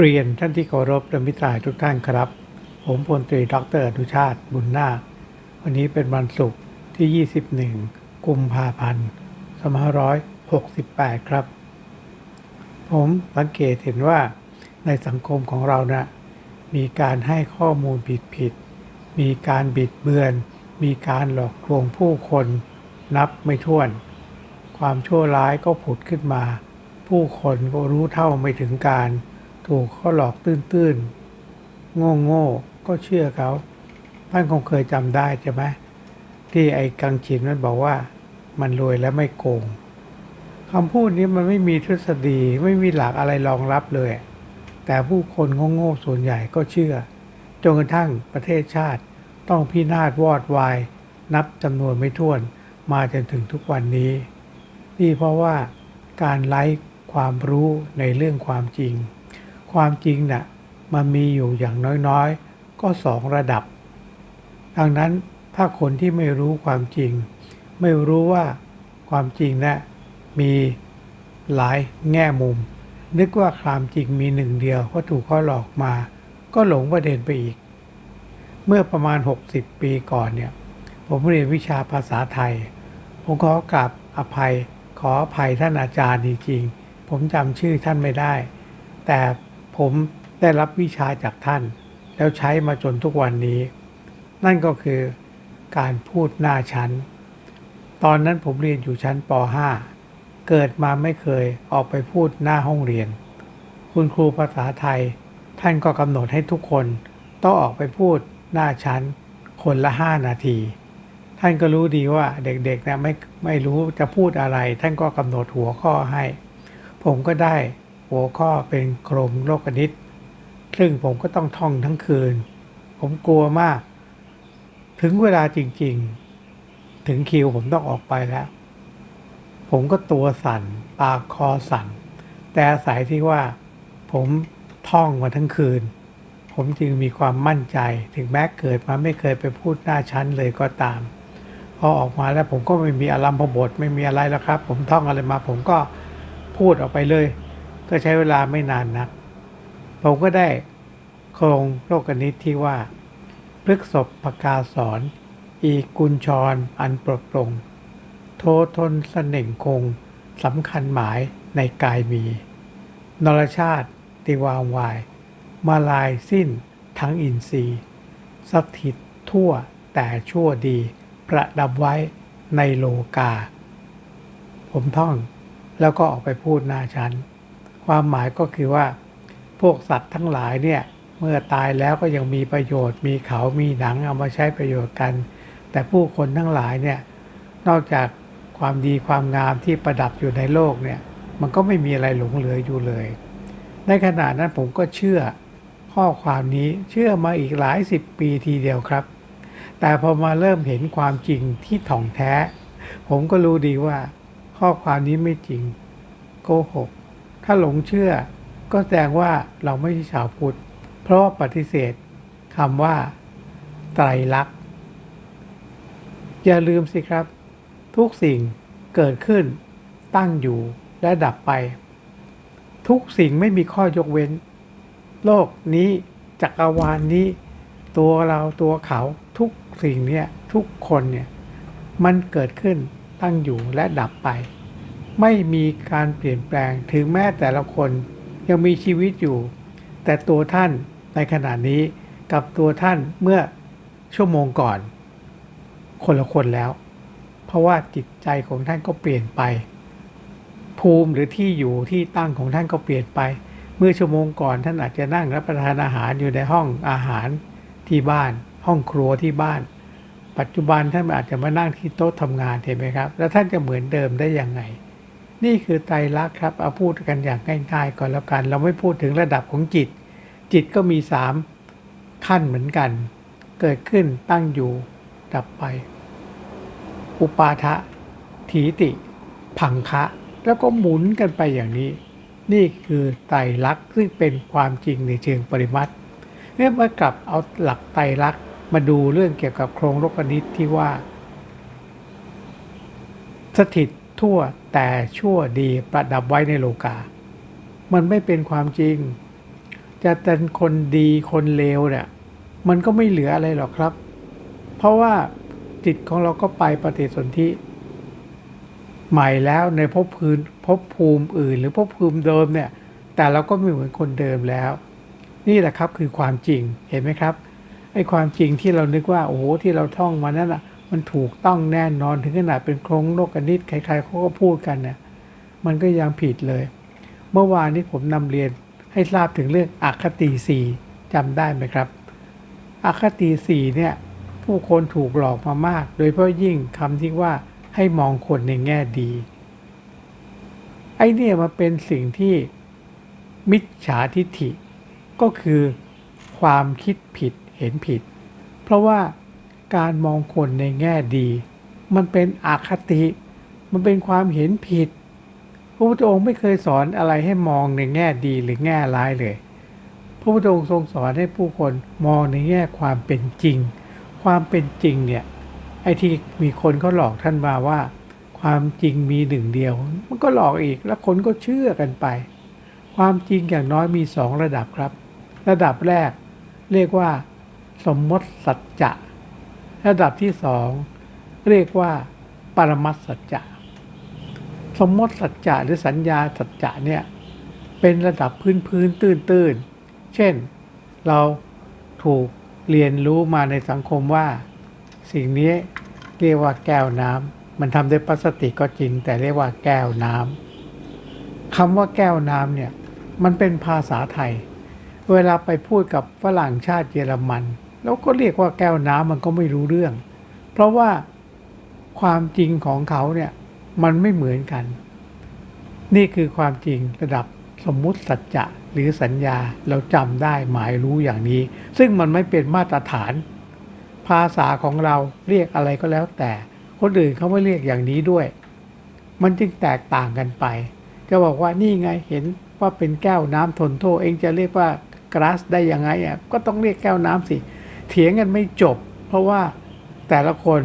เรียนท่านที่เคารพและมิตรสายทุกท่านครับ ผมพลตรีดรอนุชาติบุญนาควันนี้เป็นวันศุกร์ที่ 21 กุมภาพันธ์2568 ครับ ผมสังเกตเห็นว่าในสังคมของเรานะมีการให้ข้อมูลผิดผิดๆมีการบิดเบือน มีการหลอกลวงผู้คนนับไม่ถ้วน ความชั่วร้ายก็ผุดขึ้นมา ผู้คนก็รู้เท่าไม่ถึงการ ถูกเขาหลอกตื้นๆ โง่ๆ ก็เชื่อเขาท่านคงเคยจำได้ใช่ไหมที่ไอ้กังฉินมันบอกว่า มันรวยและไม่โกงคำพูดนี้มันไม่มีทฤษฎีไม่มีหลักอะไรรองรับเลย แต่ผู้คนโง่ๆส่วนใหญ่ก็เชื่อจนกระทั่งประเทศชาติต้องพินาศวอดวาย นับจำนวนไม่ถ้วนมาจนถึงทุกวันนี้ นี่เพราะว่าการไร้ความรู้ในเรื่องความจริง ความจริงน่ะมันมีอยู่อย่างน้อยๆ ก็สองระดับ ดังนั้นถ้าคนที่ไม่รู้ความจริง ไม่รู้ว่าความจริงนะมีหลายแง่มุม นึกว่าความจริงมีหนึ่งเดียวก็ถูกเขาหลอกมา ก็หลงประเด็นไปอีก เมื่อประมาณ 60 ปีก่อนเนี่ย ผมเรียนวิชาภาษาไทย ผมขอกราบอภัย ขออภัยท่านอาจารย์จริงๆผมจำชื่อท่านไม่ได้ แต่ ผมได้รับวิชาจากท่าน แล้วใช้มาจนทุกวันนี้ นั่นก็คือการพูดหน้าชั้น ตอนนั้นผมเรียนอยู่ชั้นป .5 เกิดมาไม่เคยออกไปพูดหน้าห้องเรียน คุณครูภาษาไทย ท่านก็กำหนดให้ทุกคน ต้องออกไปพูดหน้าชั้น คนละ 5 นาที ท่านก็รู้ดีว่าเด็กๆนะไม่ไม่รู้จะพูดอะไร ท่านก็กำหนดหัวข้อให้ ผมก็ได้ หัวข้อเป็นโครงโลกนิตซึ่งผมก็ต้องท่องทั้งคืน ผมกลัวมาก ถึงเวลาจริง ๆ ถึงคิวผมต้องออกไปแล้ว ผมก็ตัวสั่น ปากคอสั่น แต่อาศัยที่ว่า ผมท่องมาทั้งคืน ผมจึงมีความมั่นใจ ถึงแม้เกิดมาไม่เคยไปพูดหน้าชั้นเลยก็ตาม พอออกมาแล้วผมก็ไม่มีอารมณ์พบท ไม่มีอะไรแล้วครับ ผมท่องอะไรมา ผมก็พูดออกไปเลย ก็ใช้เวลาไม่นานนัก ผมก็ได้โครงโลกนิตที่ว่าพฤกษบปกาสอนอีกุญชรอันปลดปลง โททนสเน่งคงสำคัญหมายในกายมี นรชาติติวางวาย มาลายสิ้นทั้งอินทรีย์สถิตทั่วแต่ชั่วดี ประดับไว้ในโลกา ผมท่องแล้วก็ออกไปพูดหน้าชั้น ความหมายก็คือว่า พวกสัตว์ทั้งหลายเนี่ยเมื่อตายแล้วก็ยังมีประโยชน์ มีเขามีหนังเอามาใช้ประโยชน์กัน แต่ผู้คนทั้งหลายเนี่ยนอกจากความดีความงามที่ประดับอยู่ในโลกเนี่ยมันก็ไม่มีอะไรหลงเหลืออยู่เลย ในขณะนั้นผมก็เชื่อข้อความนี้เชื่อมาอีกหลายสิบปีทีเดียวครับ แต่พอมาเริ่มเห็นความจริงที่ถ่องแท้ ผมก็รู้ดีว่า ข้อความนี้ไม่จริงโกหก ถ้าหลงเชื่อ ก็แสดงว่าเราไม่ใช่ชาวพุทธ เพราะปฏิเสธคำว่า ไตรลักษณ์ อย่าลืมสิครับ ทุกสิ่งเกิดขึ้น ตั้งอยู่และดับไป ทุกสิ่งไม่มีข้อยกเว้น โลกนี้จักรวาลนนี้ ตัวเราตัวเขาทุกสิ่งเนี่ยทุกคนเนี่ยมันเกิดขึ้นตั้งอยู่และดับไป ไม่มีการเปลี่ยนแปลงถึงแม้แต่ละคนยังมีชีวิตอยู่ แต่ตัวท่านในขณะนี้กับตัวท่านเมื่อชั่วโมงก่อน คนละคนแล้ว เพราะว่าจิตใจของท่านก็เปลี่ยนไป ภูมิหรือที่อยู่ที่ตั้งของท่านก็เปลี่ยนไป เมื่อชั่วโมงก่อนท่านอาจจะนั่งรับประทานอาหารอยู่ในห้องอาหารที่บ้าน ห้องครัวที่บ้าน ปัจจุบันท่านอาจจะมานั่งที่โต๊ะทำงานเห็นไหมครับ แล้วท่านจะเหมือนเดิมได้ยังไง นี่คือไตรลักษณ์ครับเอาพูดกันอย่างง่ายๆก่อนแล้วกัน เราไม่พูดถึงระดับของจิต จิตก็มีสามขั้นเหมือนกัน เกิดขึ้นตั้งอยู่ดับไป อุปาทะถีติ พังคะ แล้วก็หมุนกันไปอย่างนี้ นี่คือไตรลักษณ์ซึ่งเป็นความจริงในเชิงปริมัติเมื่อมากลับเอาหลักไตรลักษณ์มาดูเรื่องเกี่ยวกับโครงโลกนิตที่ว่า สถิต ทั่วแต่ชั่วดีประดับไว้ในโลกา มันไม่เป็นความจริง จะเป็นคนดีคนเลวเนี่ยมันก็ไม่เหลืออะไรหรอกครับ เพราะว่าจิตของเราก็ไปปฏิสนธิใหม่แล้วในภพภูมิภพภูมิอื่น หรือภพภูมิเดิมเนี่ย แต่เราก็ไม่เหมือนคนเดิมแล้ว นี่แหละครับคือความจริงเห็นไหมครับไอ้ความจริงที่เรานึกว่าโอ้โหที่เราท่องมานั่นอะ มันถูกต้องแน่นอนถึงขนาดเป็นโครงโลกนิตใครๆเขาก็พูดกันเนี่ยมันก็ยังผิดเลย เมื่อวานนี้ผมนำเรียนให้ทราบถึงเรื่องอคติสี่จำได้ไหมครับ อคติสี่เนี่ยผู้คนถูกหลอกมามาก โดยเฉพาะยิ่งคำที่ว่าให้มองคนในแง่ดี ไอ้เนี่ยมันเป็นสิ่งที่มิจฉาทิฐิ ก็คือความคิดผิดเห็นผิด เพราะว่า การมองคนในแง่ดี มันเป็นอคติ มันเป็นความเห็นผิด พระพุทธองค์ไม่เคยสอนอะไรให้มองในแง่ดีหรือแง่ร้ายเลย พระพุทธองค์ทรงสอนให้ผู้คนมองในแง่ความเป็นจริง ความเป็นจริงเนี่ยไอ้ที่มีคนเขาหลอกท่านมาว่า ความจริงมีหนึ่งเดียว มันก็หลอกอีกแล้วคนก็เชื่อกันไป ความจริงอย่างน้อยมีสองระดับครับ ระดับแรกเรียกว่า สมมติสัจจะ ระดับที่สองเรียกว่า ปรมัตสัจจะสมมติสัจจะหรือสัญญาสัจจะเนี่ยเป็นระดับพื้นพื้นตื้นตื้นเช่น เราถูกเรียนรู้มาในสังคมว่า สิ่งนี้เรียกว่าแก้วน้ำมันทำด้วยพลาสติกก็จริง แต่เรียกว่าแก้วน้ำคำว่าแก้วน้ำเนี่ยมันเป็นภาษาไทย เวลาไปพูดกับฝรั่งชาติเยอรมัน แล้วก็เรียกว่าแก้วน้ำมันก็ไม่รู้เรื่อง เพราะว่าความจริงของเขาเนี่ยมันไม่เหมือนกัน นี่คือความจริงระดับสมมุติสัจจะหรือสัญญาเราจำได้หมายรู้อย่างนี้ ซึ่งมันไม่เป็นมาตรฐาน ภาษาของเราเรียกอะไรก็แล้วแต่ คนอื่นเขาไม่เรียกอย่างนี้ด้วย มันจึงแตกต่างกันไป จะบอกว่านี่ไงเห็นว่าเป็นแก้วน้ำทนโทษเองจะเรียกว่ากราสได้ยังไงอะก็ต้องเรียกแก้วน้ำสิ เถียงกันไม่จบ เพราะว่าแต่ละคน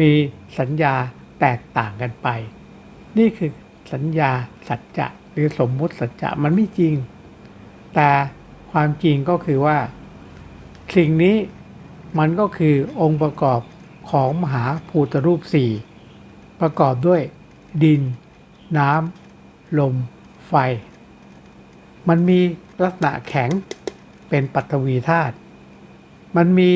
มีสัญญาแตกต่างกันไป นี่คือสัญญาสัจจะหรือสมมุติสัจจะมันไม่จริง แต่ความจริงก็คือว่า สิ่งนี้มันก็คือองค์ประกอบของมหาภูตรูปสี่ประกอบด้วยดิน น้ำ ลม ไฟ มันมีลักษณะแข็งเป็นปัตวีธาตุ มันมี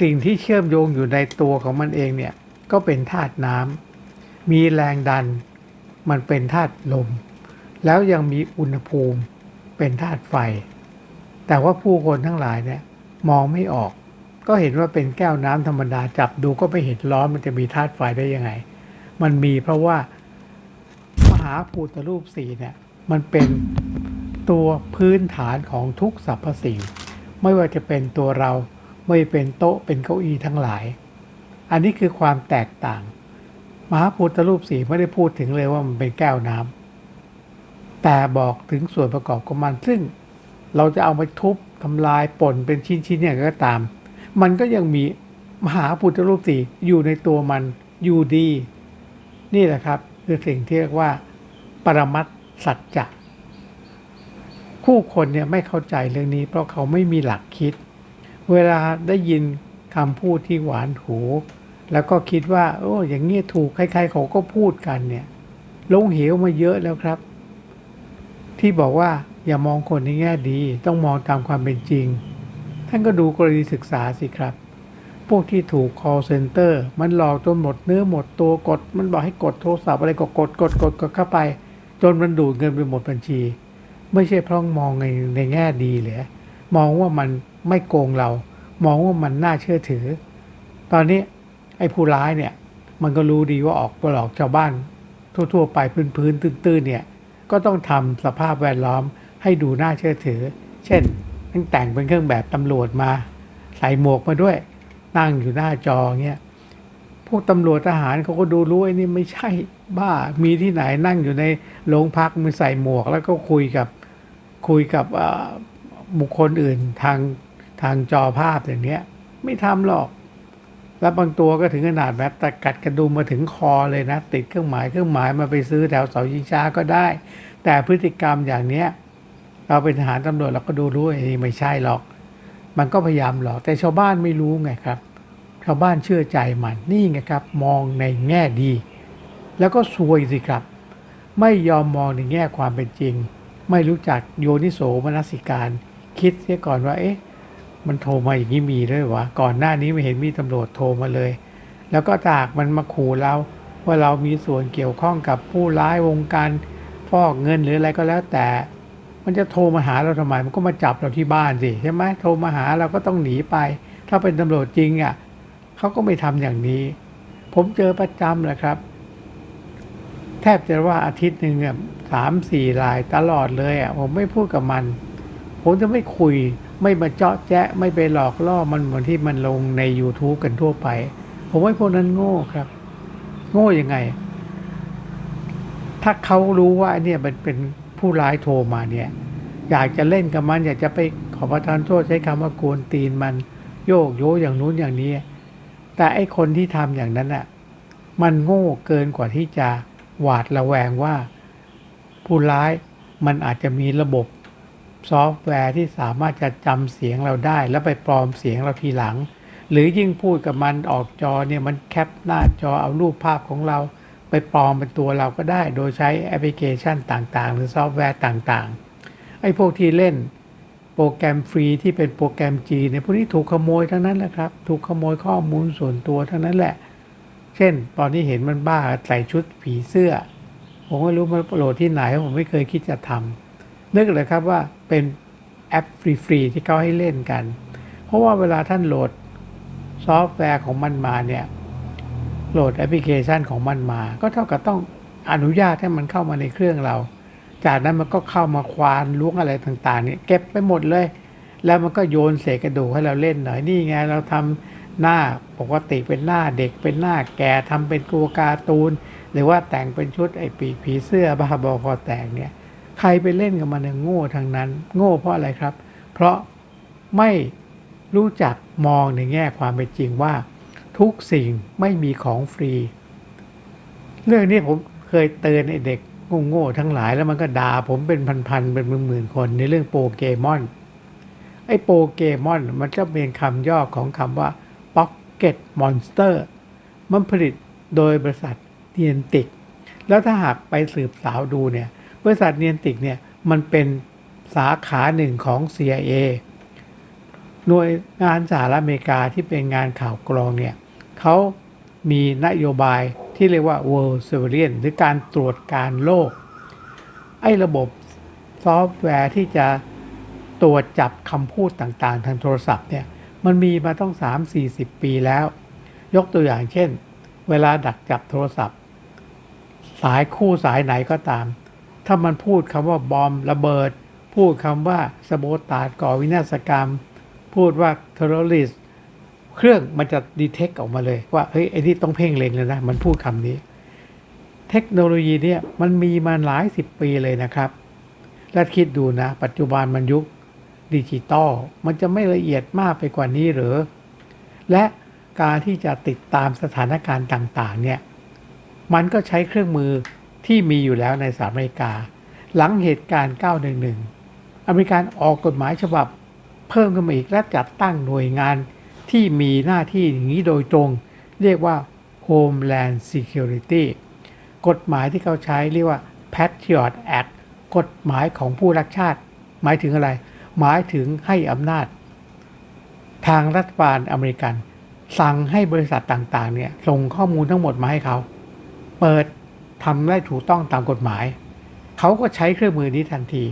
สิ่งที่เชื่อมโยงอยู่ในตัวของมันเองเนี่ย ก็เป็นธาตุน้ำมีแรงดัน มันเป็นธาตุลม แล้วยังมีอุณหภูมิเป็นธาตุไฟ แต่ว่าผู้คนทั้งหลายเนี่ยมองไม่ออก ก็เห็นว่าเป็นแก้วน้ำธรรมดาจับดูก็ไม่เห็นร้อนมันจะมีธาตุไฟได้ยังไง มันมีเพราะว่ามหาภูตรูปสีเนี่ยมันเป็นตัวพื้นฐานของทุกสรรพสิ่ง ไม่ว่าจะเป็นตัวเราไม่เป็นโต๊ะเป็นเก้าอี้ทั้งหลาย อันนี้คือความแตกต่าง มหาพุทธรูปสีไม่ได้พูดถึงเลยว่ามันเป็นแก้วน้ำแต่บอกถึงส่วนประกอบของมันซึ่งเราจะเอาไปทุบทำลายป่นเป็นชิ้นๆอย่างก็ตาม มันก็ยังมีมหาพุทธรูปสีอยู่ในตัวมันอยู่ดี นี่แหละครับ คือสิ่งที่เรียกว่า ปรมัตสัจจะ ผู้คนเนี่ยไม่เข้าใจเรื่องนี้ เพราะเขาไม่มีหลักคิด เวลาได้ยินคำพูดที่หวานหู แล้วก็คิดว่า โอ้อย่างนี้ถูกใครๆเขาก็พูดกันเนี่ยลงเหวมาเยอะแล้วครับ ที่บอกว่าอย่ามองคนในแง่ดี ต้องมองตามความเป็นจริง ท่านก็ดูกรณีศึกษาสิครับ พวกที่ถูก call center มันหลอกจนหมดเนื้อหมดตัวกด มันบอกให้กดโทรศัพท์อะไรก็กดกดกดกดเข้าไป จนมันดูดเงินไปหมดบัญชี ไม่ใช่เพราะมองในในแง่ดีเลยมองว่ามันไม่โกงเรา มองว่ามันน่าเชื่อถือ ตอนนี้ไอ้ผู้ร้ายเนี่ย มันก็รู้ดีว่าออกปหลอกชาวบ้าน ทั่วๆ ไปพื้นๆตื้นๆเนี่ย ก็ต้องทำสภาพแวดล้อมให้ดูน่าเชื่อถือ เช่นตั้งแต่งเป็นเครื่องแบบตำรวจมา ใส่หมวกมาด้วย นั่งอยู่หน้าจอเงี้ยพวกตำรวจทหารเขาก็ดูรู้ไอ้นี่ไม่ใช่บ้ามีที่ไหนนั่งอยู่ในโรงพักมือใส่หมวกแล้วก็คุยกับ คุยกับบุคคลอื่นทางทางจอภาพอย่างเนี้ย ไม่ทำหรอก แล้วบางตัวก็ถึงขนาดแบบตะกัดกระดุมมาถึงคอเลยนะ ติดเครื่องหมายเครื่องหมายมาไปซื้อแถวเสาชิงช้าก็ได้ แต่พฤติกรรมอย่างเนี้ย เราเป็นทหารตำรวจเราก็ดูรู้ไอ้นี่ไม่ใช่หรอก มันก็พยายามหลอก แต่ชาวบ้านไม่รู้ไงครับ ชาวบ้านเชื่อใจมันนี่ไงครับ มองในแง่ดี แล้วก็ซวยสิครับ ไม่ยอมมองในแง่ความเป็นจริง ไม่รู้จักโยนิโสมนสิการ คิดเสียก่อนว่า เอ๊ะ มันโทรมาอย่างนี้มีด้วยวะก่อนหน้านี้ไม่เห็นมีตำรวจโทรมาเลย แล้วก็ตากมันมาขู่เราว่าเรามีส่วนเกี่ยวข้องกับผู้ร้ายวงการฟอกเงินหรืออะไรก็แล้วแต่ มันจะโทรมาหาเราทำไม มันก็มาจับเราที่บ้านสิใช่ไหมโทรมาหาเราก็ต้องหนีไป ถ้าเป็นตำรวจจริงอะเขาก็ไม่ทำอย่างนี้ ผมเจอประจำแหละครับ แทบจะว่าอาทิตย์หนึ่งอะสามสี่รายตลอดเลยอะผมไม่พูดกับมัน ผมจะไม่คุยไม่มาเจาะแจ๊ะไม่ไปหลอกล่อมันเหมือนที่มันลงใน YouTube กันทั่วไป ผมว่าพวกนั้นโง่ครับ โง่ยังไง ถ้าเขารู้ว่าเนี่ยมันเป็นผู้ร้ายโทรมาเนี่ย อยากจะเล่นกับมัน อยากจะไปขอประทานโทษใช้คำว่ากวนตีนมัน โยกโยอย่างนู้นอย่างนี้ แต่ไอ้คนที่ทำอย่างนั้นอะ มันโง่เกินกว่าที่จะ หวาดระแวงว่า ผู้ร้ายมันอาจจะมีระบบซอฟต์แวร์ที่สามารถจะจำเสียงเราได้ แล้วไปปลอมเสียงเราทีหลัง หรือยิ่งพูดกับมันออกจอเนี่ยมันแคปหน้าจอเอารูปภาพของเรา ไปปลอมเป็นตัวเราก็ได้ โดยใช้แอปพลิเคชันต่างๆ หรือซอฟต์แวร์ต่างๆ ไอ้พวกที่เล่นโปรแกรมฟรีที่เป็นโปรแกรมจีเนี่ยพวกนี้ถูกขโมยทั้งนั้นแหละครับ ถูกขโมยข้อมูลส่วนตัวทั้งนั้นแหละ เช่น ตอนนี้เห็นมันบ้าใส่ชุดผีเสื้อ ผมไม่รู้มันโหลดที่ไหน ผมไม่เคยคิดจะทำนึกเลยครับว่าเป็นแอปฟรีๆที่เขาให้เล่นกัน เพราะว่าเวลาท่านโหลดซอฟต์แวร์ของมันมาเนี่ย โหลดแอปพลิเคชันของมันมา ก็เท่ากับต้องอนุญาตให้มันเข้ามาในเครื่องเรา จากนั้นมันก็เข้ามาควานล้วงอะไรต่างๆเนี่ยเก็บไปหมดเลย แล้วมันก็โยนเศษกระดูกให้เราเล่นหน่อยนี่ไงเราทำ หน้าปกติเป็นหน้าเด็กเป็นหน้าแก่ทำเป็นตัวการ์ตูน หรือว่าแต่งเป็นชุดไอ้ปีกผีเสื้อบ้าบอคอแตกเนี่ยใครไปเล่นกับมันเนี่ยโง่ทางนั้น โง่เพราะอะไรครับ เพราะไม่รู้จักมองในแง่ความเป็นจริงว่า ทุกสิ่งไม่มีของฟรี เรื่องนี้ผมเคยเตือนไอ้เด็กโง่ๆทั้งหลายแล้วมันก็ด่าผมเป็นพันๆเป็นหมื่นๆคนในเรื่องโปเกมอนไอ้โปเกมอนมันจะเป็นคำย่อของคำว่า Pocket Monster มันผลิตโดยบริษัทเนียนติก แล้วถ้าหากไปสืบสาวดูเนี่ย บริษัทเนียนติกเนี่ยมันเป็นสาขาหนึ่งของ CIA หน่วยงานสหรัฐอเมริกาที่เป็นงานข่าวกรองเนี่ยเขามีนโยบายที่เรียกว่า World Surveillance หรือการตรวจการโลก ไอ้ระบบซอฟต์แวร์ที่จะตรวจจับคำพูดต่างๆ ทางโทรศัพท์เนี่ย มันมีมาต้อง 3-40 ปีแล้ว ยกตัวอย่างเช่น เวลาดักจับโทรศัพท์ สายคู่สายไหนก็ตาม ถ้ามันพูดคำว่าบอมระเบิด พูดคำว่าสโบตาดก่อวินาศกรรม พูดว่าเทอร์ริสเครื่องมันจะดีเทคออกมาเลยว่าเฮ้ยไอ้นี่ต้องเพ่งเล็งเลยนะ มันพูดคำนี้ เทคโนโลยีเนี่ยมันมีมาหลายสิบปีเลยนะครับ และคิดดูนะ ปัจจุบันมันยุค ดิจิตอลมันจะไม่ละเอียดมากไปกว่านี้หรือ และการที่จะติดตามสถานการณ์ต่างๆเนี่ยมันก็ใช้เครื่องมือที่มีอยู่แล้วในสหรัฐอเมริกา หลังเหตุการณ์ 911 อเมริกันออกกฎหมายฉบับ เพิ่มขึ้นมาอีกและจัดตั้งหน่วยงานที่มีหน้าที่อย่างนี้โดยตรง เรียกว่า Homeland Security กฎหมายที่เขาใช้เรียกว่า Patriot Act กฎหมายของผู้รักชาติ หมายถึงอะไร หมายถึงให้อำนาจ ทางรัฐบาลอเมริกัน สั่งให้บริษัทต่างๆ เนี่ยส่งข้อมูลทั้งหมดมาให้เขา เปิดทำได้ถูกต้องตามกฎหมาย เขาก็ใช้เครื่องมือนี้ทันที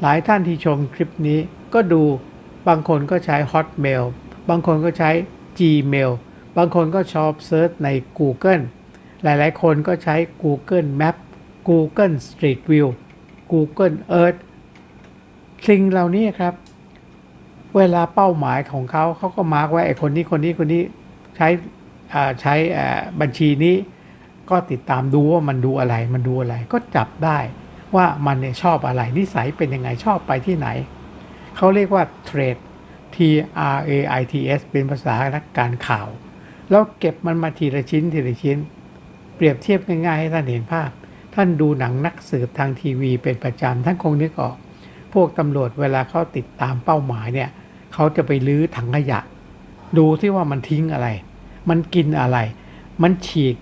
หลายท่านที่ชมคลิปนี้ก็ดูบางคนก็ใช้ Hotmail บางคนก็ใช้ Gmail บางคนก็ชอบเซิร์ชใน Google หลาย ๆ คนก็ใช้ Google Map Google Street View Google Earth สิ่งเหล่านี้ครับ เวลาเป้าหมายของเขาเขาก็มาร์กไว้ไอ้คนนี้คนนี้คนนี้ใช้ใช้บัญชีนี้ ก็ติดตามดูว่ามันดูอะไร มันดูอะไร ก็จับได้ว่ามันเนี่ยชอบอะไรนิสัยเป็นยังไงชอบไปที่ไหน เขาเรียกว่าเทรด T R A I T S เป็นภาษานักการข่าว แล้วเก็บมันมาทีละชิ้นทีละชิ้น เปรียบเทียบง่ายๆให้ท่านเห็นภาพ ท่านดูหนังนักสืบทางทีวีเป็นประจำท่านคงนึกออก พวกตำรวจเวลาเขาติดตามเป้าหมายเนี่ยเขาจะไปลื้อถังขยะ ดูที่ว่ามันทิ้งอะไร มันกินอะไร มันฉีก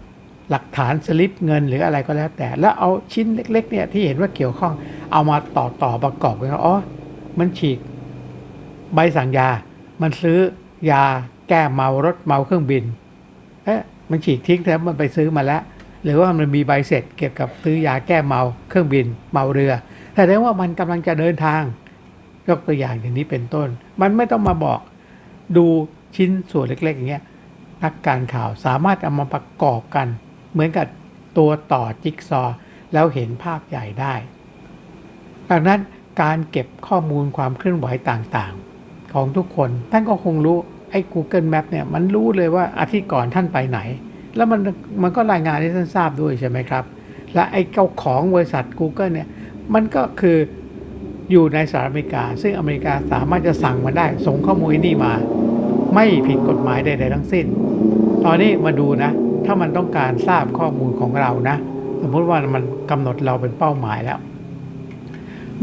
หลักฐานสลิปเงินหรืออะไรก็แล้วแต่ แล้วเอาชิ้นเล็กๆเนี่ยที่เห็นว่าเกี่ยวข้องเอามาต่อต่อประกอบกันอ๋อมันฉีกใบสั่งยา มันซื้อยาแก้เมารถเมาเครื่องบินเอ๊ะมันฉีกทิ้งแล้วมันไปซื้อมาแล้ว หรือว่ามันมีใบเสร็จเกี่ยวกับซื้อยาแก้เมาเครื่องบิน เมาเรือ แสดงว่ามันกำลังจะเดินทาง ยกตัวอย่างอย่างนี้เป็นต้น มันไม่ต้องมาบอกดูชิ้นส่วนเล็กๆอย่างเงี้ยนักการข่าวสามารถเอามาประกอบกัน เหมือนกับตัวต่อจิ๊กซอ แล้วเห็นภาพใหญ่ได้ ดังนั้นการเก็บข้อมูลความเคลื่อนไหวต่างๆ ของทุกคนท่านก็คงรู้ไอ้ Google Map เนี่ยมันรู้เลยว่าอาทิตย์ก่อนท่านไปไหน แล้วมันมันก็รายงานให้ท่านทราบด้วยใช่ไหมครับ และไอ้เจ้าของบริษัท Google เนี่ย มันก็คืออยู่ในสหรัฐอเมริกา ซึ่งอเมริกาสามารถจะสั่งมาได้ ส่งข้อมูลนี่มา ไม่ผิดกฎหมายใดๆทั้งสิ้น ตอนนี้มาดูนะ ถ้ามันต้องการทราบข้อมูลของเรานะ สมมติว่ามันกำหนดเราเป็นเป้าหมายแล้ว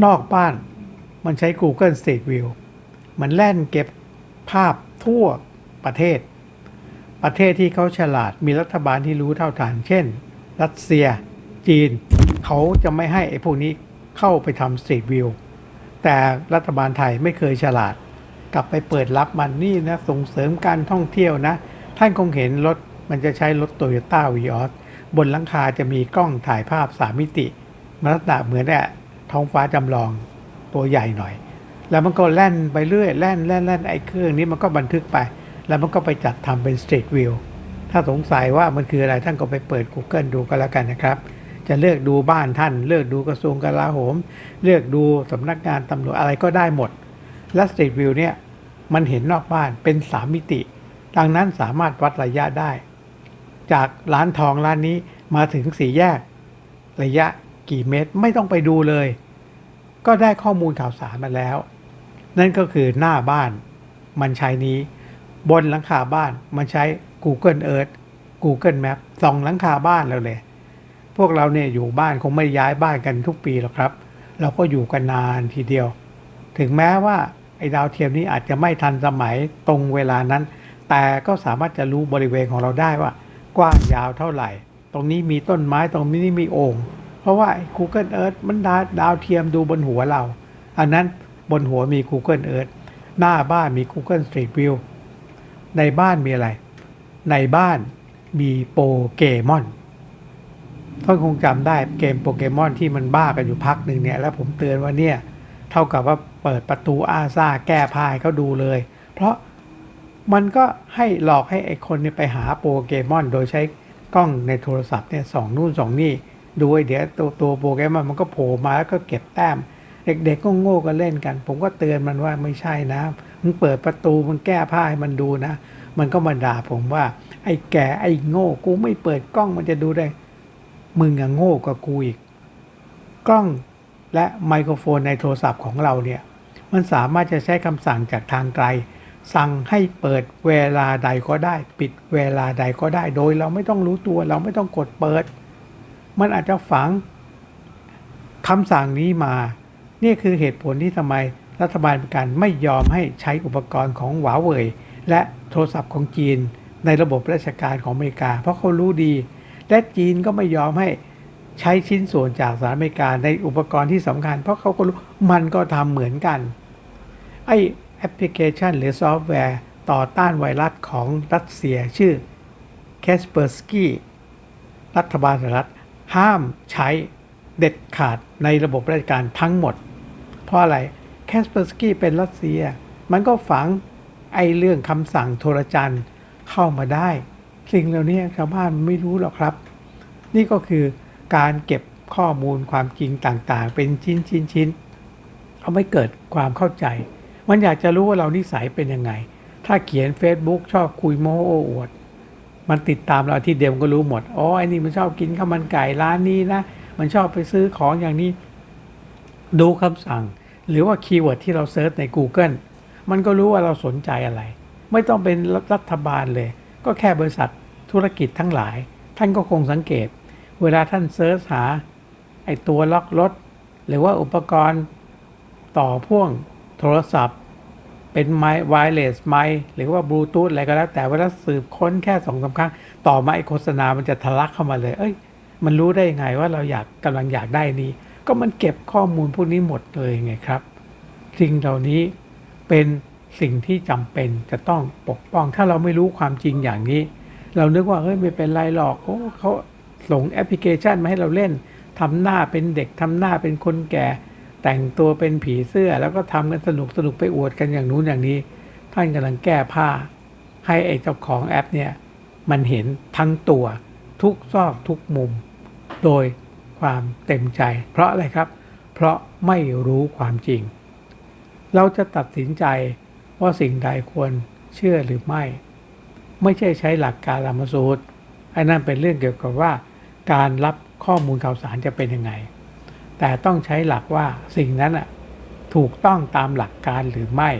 นอกบ้านมันใช้ Google Street View มันแล่นเก็บภาพทั่วประเทศ ประเทศที่เขาฉลาดมีรัฐบาลที่รู้เท่าทันเช่น รัสเซีย จีน เขาจะไม่ให้ไอ้พวกนี้ เข้าไปทำ Street View แต่รัฐบาลไทยไม่เคยฉลาด กลับไปเปิดรับมันนี่นะส่งเสริมการท่องเที่ยวนะ ท่านคงเห็นรถมันจะใช้รถโตโยต้าวีออสบนหลังคาจะมีกล้องถ่ายภาพสามมิติมันลักษณะเหมือนเนี่ยท้องฟ้าจำลองตัวใหญ่หน่อย แล้วมันก็แล่นไปเรื่อยแล่นแล่นแล่นไอ้เครื่องนี้มันก็บันทึกไป แล้วมันก็ไปจัดทำเป็น Street View ถ้าสงสัยว่ามันคืออะไรท่านก็ไปเปิด Google ดูก็แล้วกันนะครับ จะเลือกดูบ้านท่าน เลือกดูกระทรวงกลาโหม เลือกดูสำนักงานตำรวจอะไรก็ได้หมด และ Street View เนี่ยมันเห็นนอกบ้านเป็น3มิติ ดังนั้นสามารถวัดระยะได้ จากร้านทองร้านนี้มาถึงสี่แยก ระยะกี่เมตรไม่ต้องไปดูเลย ก็ได้ข้อมูลข่าวสารมาแล้ว นั่นก็คือหน้าบ้าน มันใช้นี้ บนหลังคาบ้านมันใช้ Google Earth Google Map ส่องหลังคาบ้านเราเลย พวกเราเนี่ยอยู่บ้านคงไม่ย้ายบ้านกันทุกปีหรอกครับ เราก็อยู่กันนานทีเดียว ถึงแม้ว่าไอ้ดาวเทียมนี้อาจจะไม่ทันสมัยตรงเวลานั้น แต่ก็สามารถจะรู้บริเวณของเราได้ว่า กว้างยาวเท่าไหร่ ตรงนี้มีต้นไม้ตรงนี้มีโอ่งเพราะว่า Google Earth มันดาดาวเทียมดูบนหัวเรา อันนั้นบนหัวมี Google Earth หน้าบ้านมี Google Street View ในบ้านมีอะไร ในบ้านมีโปเกมอน ท่านคงจำได้เกมโปเกมอนที่มันบ้ากันอยู่พักหนึ่งเนี่ย แล้วผมเตือนว่าเนี่ย เท่ากับว่าเปิดประตูอาซาแก้พายเขาดูเลย เพราะมันก็ให้หลอกให้ไอคนเนี่ยไปหาโปเกมอน โดยใช้กล้องในโทรศัพท์เนี่ยสองนู่นสองนี่ดูไอเดี๋ยวตัวตัวโปเกมอนมันก็โผล่มาแล้วก็เก็บแต้ม เด็กๆก็โง่กันเล่นกัน ผมก็เตือนมันว่าไม่ใช่นะมึงเปิดประตูมึงแก้ผ้าให้มันดูนะ มันก็มาด่าผมว่า ไอ้แก่ไอ้โง่กูไม่เปิดกล้องมันจะดูได้ มึงอะโง่กว่ากูอีก กล้องและไมโครโฟนในโทรศัพท์ของเราเนี่ย มันสามารถจะใช้คำสั่งจากทางไกล สั่งให้เปิดเวลาใดก็ได้ ปิดเวลาใดก็ได้ โดยเราไม่ต้องรู้ตัวเราไม่ต้องกดเปิด มันอาจจะฝังคำสั่งนี้มา นี่คือเหตุผลที่ทำไมรัฐบาลกันไม่ยอมให้ใช้อุปกรณ์ของหวาเว่ยและโทรศัพท์ของจีนในระบบราชการของอเมริกา เพราะเขารู้ดี และจีนก็ไม่ยอมให้ใช้ชิ้นส่วนจากสหรัฐอเมริกาในอุปกรณ์ที่สำคัญ เพราะเขาก็รู้มันก็ทำเหมือนกัน ไอแอปพลิเคชันหรือซอฟต์แวร์ต่อต้านไวรัสของรัสเซียชื่อ Kaspersky รัฐบาลสหรัฐห้ามใช้เด็ดขาดในระบบราชการทั้งหมด เพราะอะไรแคสเปอร์สกี้เป็นรัสเซีย มันก็ฝังไอเรื่องคำสั่งโทรจันเข้ามาได้ สิ่งเหล่านี้ชาวบ้านไม่รู้หรอกครับ นี่ก็คือการเก็บข้อมูลความจริงต่างๆ เป็นชิ้นชิ้นชิ้นเอาไม่เกิดความเข้าใจ มันอยากจะรู้ว่าเรานิสัยเป็นยังไง ถ้าเขียน Facebook ชอบคุยโม้โอ้อวด มันติดตามเราที่เดียวมันก็รู้หมด อ๋อไอ้นี่มันชอบกินข้าวมันไก่ร้านนี้นะ มันชอบไปซื้อของอย่างนี้ ดูคำสั่ง หรือว่าคีย์เวิร์ดที่เราเซิร์ชใน Google มันก็รู้ว่าเราสนใจอะไร ไม่ต้องเป็นรัฐบาลเลย ก็แค่บริษัทธุรกิจทั้งหลาย ท่านก็คงสังเกต เวลาท่านเซิร์ชหาไอ้ตัวล็อกรถ หรือว่าอุปกรณ์ต่อพ่วงโทรศัพท์ เป็นไมค์ไวเลสไมค์หรือว่าบลูทูธอะไรก็แล้ว แต่เวลาสืบค้นแค่สองสาครั้ง ต่อมาไอโฆษณามันจะทะลักเข้ามาเลย เอ้ย มันรู้ได้ยังไงว่าเราอยากกำลังอยากได้นี้ ก็มันเก็บข้อมูลพวกนี้หมดเลยไงครับ สิ่งเหล่านี้เป็น สิ่งที่จำเป็นจะต้องปกป้อง ถ้าเราไม่รู้ความจริงอย่างนี้ เรานึกว่าเฮ้ยไม่เป็นไรหรอกโอ้เขาส่งแอปพลิเคชันมาให้เราเล่นทำหน้าเป็นเด็กทำหน้าเป็นคนแก่ แต่งตัวเป็นผีเสื้อ แล้วก็ทำกันสนุกสนุกไปอวดกันอย่างนู้นอย่างนี้ ท่านกำลังแก้ผ้า ให้ไอ้เจ้าของแอปเนี่ยมันเห็นทั้งตัวทุกซอกทุกมุม โดยความเต็มใจ เพราะอะไรครับ เพราะไม่รู้ความจริง เราจะตัดสินใจ ว่าสิ่งใดควรเชื่อหรือไม่ ไม่ใช่ใช้หลักการลามสูตรไอ้นั่นเป็นเรื่องเกี่ยวกับว่า การรับข้อมูลข่าวสารจะเป็นยังไง แต่ต้องใช้หลักว่าสิ่งนั้นอะถูกต้องตามหลักการหรือไม่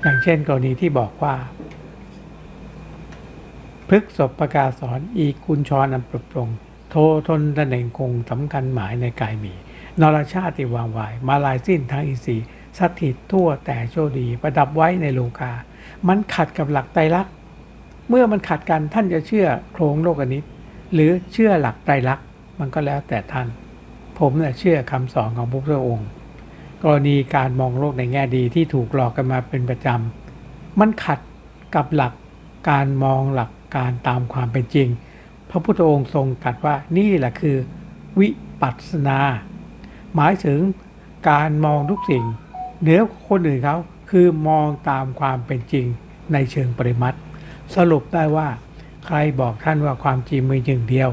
อย่างเช่นกรณีที่บอกว่าพฤกษบประกาศสอนอีกุญชรอันปรปรงโททนตะเหน่งคงสำคัญหมายในกายมี นรชาติวางวาย มาลายสิ้นทั้งอีสี สถิตทั่วแต่โชคดีประดับไว้ในโลกา มันขัดกับหลักไตรลักษณ์เมื่อมันขัดกันท่านจะเชื่อโครงโลกอนิจหรือเชื่อหลักไตรลักษณ์มันก็แล้วแต่ท่าน ผมเนี่ยเชื่อคำสอนของพระพุทธองค์ กรณีการมองโลกในแง่ดีที่ถูกหลอกกันมาเป็นประจำมันขัดกับหลักการมองหลักการตามความเป็นจริง พระพุทธองค์ทรงตรัสว่านี่แหละคือ วิปัสสนา หมายถึงการมองทุกสิ่ง เหนือคนอื่นเขาคือมองตามความเป็นจริงในเชิงปริมัติ สรุปได้ว่า ใครบอกท่านว่าความจริงมีหนึ่งเดียว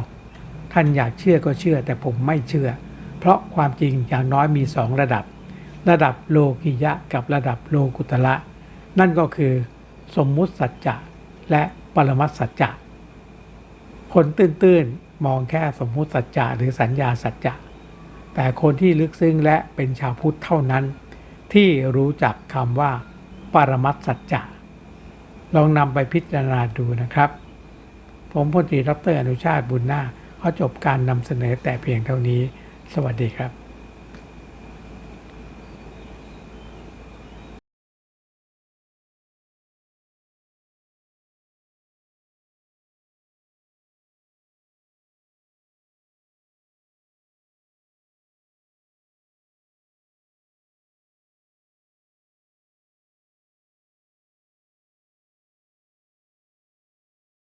ท่านอยากเชื่อก็เชื่อแต่ผมไม่เชื่อ เพราะความจริงอย่างน้อยมีสองระดับ ระดับโลกิยะกับระดับโลกุตละ นั่นก็คือสมมุติสัจจะและปรมัตสัจจะคนตื้นๆมองแค่สมมุติสัจจะหรือสัญญาสัจจะแต่คนที่ลึกซึ้งและเป็นชาวพุทธเท่านั้น ที่รู้จักคำว่า ปรมัตสัจจะลองนำไปพิจารณาดูนะครับ ผมพลตรีดรอนุชาติบุญนาขอจบการนำเสนอแต่เพียงเท่านี้ สวัสดีครับ